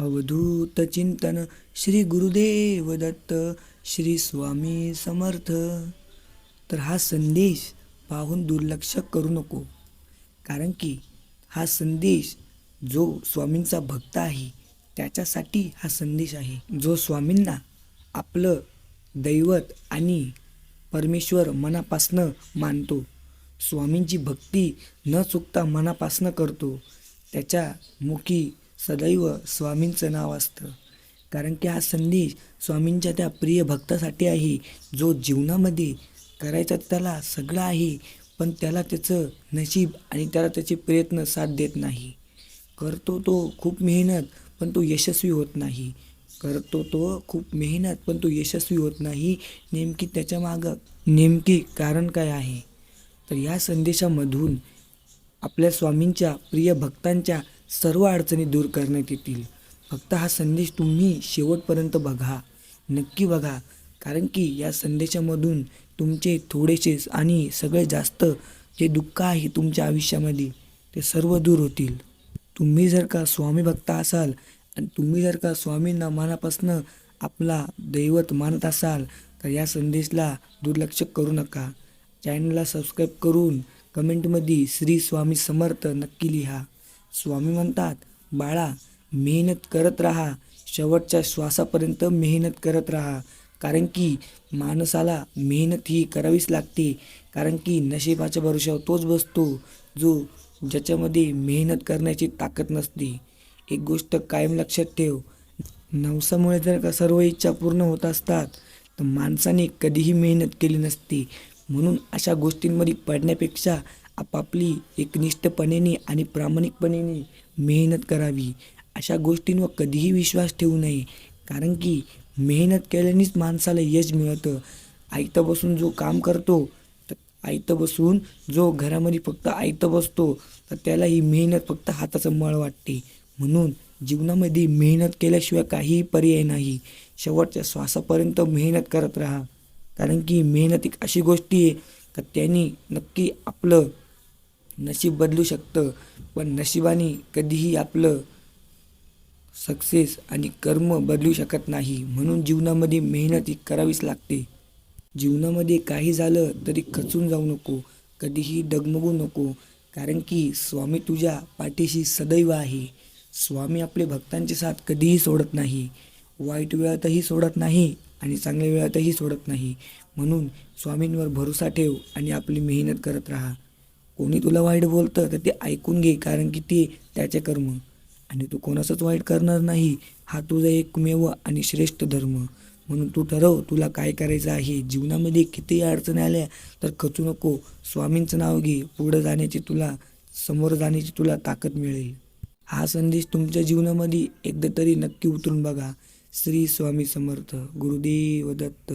अवधूत चिंतन श्री गुरुदेव दत्त श्री स्वामी समर्थ. तर हा संदेश पाहून दुर्लक्ष करू नको कारण की हा संदेश जो स्वामींचा भक्त आहे त्याच्यासाठी हा संदेश आहे. जो स्वामींना आपलं दैवत आणि परमेश्वर मनापासनं मानतो स्वामींची भक्ती न चुकता मनापासनं करतो त्याच्या मुखी सदैव स्वामींचं नाव असतं. कारण की हा संदेश स्वामींच्या त्या प्रिय भक्तासाठी आहे. जो जीवनामध्ये करायचा त्याला सगळं आहे पण त्याला त्याचं नशीब आणि त्याला त्याचे प्रयत्न साथ देत नाही. करतो तो खूप मेहनत पण तो यशस्वी होत नाही. करतो तो खूप मेहनत पण तो यशस्वी होत नाही. नेमकी त्याच्या मागं नेमकी कारण काय आहे? तर या संदेशामधून आपल्या स्वामींच्या प्रिय भक्तांच्या सर्व अडचणी दूर करण्यात येतील. फक्त हा संदेश तुम्ही शेवटपर्यंत बघा. नक्की बघा. कारण की या संदेशामधून तुमचे थोडेसे आणि सगळे जास्त जे दुःख आहे तुमच्या आयुष्यामध्ये ते सर्व दूर होतील. तुम्ही जर का स्वामी भक्त असाल आणि तुम्ही जर का स्वामींना मनापासनं आपला दैवत मानत असाल तर या संदेशला दुर्लक्ष करू नका. चॅनलला सबस्क्राईब करून कमेंटमध्ये श्री स्वामी समर्थ नक्की लिहा. स्वामी म्हणतात बाळा मेहनत करत राहा. शेवटच्या श्वासापर्यंत मेहनत करत राहा. कारण की माणसाला मेहनत ही करावीच लागते. कारण की नशिबाच्या भरोशावर तोच बसतो जो ज्याच्यामध्ये मेहनत करण्याची ताकद नसते. एक गोष्ट कायम लक्षात ठेव. नवसामुळे जर का सर्व इच्छा पूर्ण होत असतात तर माणसाने कधीही मेहनत केली नसते. म्हणून अशा गोष्टींमध्ये पडण्यापेक्षा आपापली एकनिष्ठपणेने आणि प्रामाणिकपणेने मेहनत करावी. अशा गोष्टींवर कधीही विश्वास ठेवू नये. कारण की मेहनत केल्यानेच माणसाला यश मिळतं. आयतं बसून जो काम करतो तर आयतं बसून जो घरामध्ये फक्त आयतं बसतो तर त्याला ही मेहनत फक्त हाताचं मळ वाटते. म्हणून जीवनामध्ये मेहनत केल्याशिवाय काहीही पर्याय नाही. शेवटच्या श्वासापर्यंत मेहनत करत राहा. कारण की मेहनत एक अशी गोष्टी आहे का त्यांनी नक्की आपलं नशीब बदलू शकतं. पण नशिबाने कधीही आपलं सक्सेस आणि कर्म बदलू शकत नाही. म्हणून जीवनामध्ये मेहनत ही करावीच लागते. जीवनामध्ये काही झालं तरी खचून जाऊ नको. कधीही डगमगू नको. कारण की स्वामी तुझ्या पाठीशी सदैव आहे. स्वामी आपले भक्तांची साथ कधीही सोडत नाही. वाईट वेळातही सोडत नाही आणि चांगल्या वेळातही सोडत नाही. म्हणून स्वामींवर भरोसा ठेव आणि आपली मेहनत करत राहा. कोणी तुला वाईट बोलतं तर ते ऐकून घे कारण की ते त्याचे कर्म. आणि तू कोणाचंच वाईट करणार नाही. हा तुझा एकमेव आणि श्रेष्ठ धर्म. म्हणून तू ठरव तुला काय करायचं आहे? जीवनामध्ये कितीही अडचणी आल्या तर खचू नको. स्वामींचं नाव घे. पुढं जाण्याची तुला समोर जाण्याची तुला ताकद मिळेल. हा संदेश तुमच्या जीवनामध्ये एकदा तरी नक्की उतरून बघा. श्री स्वामी समर्थ. गुरुदेव दत्त.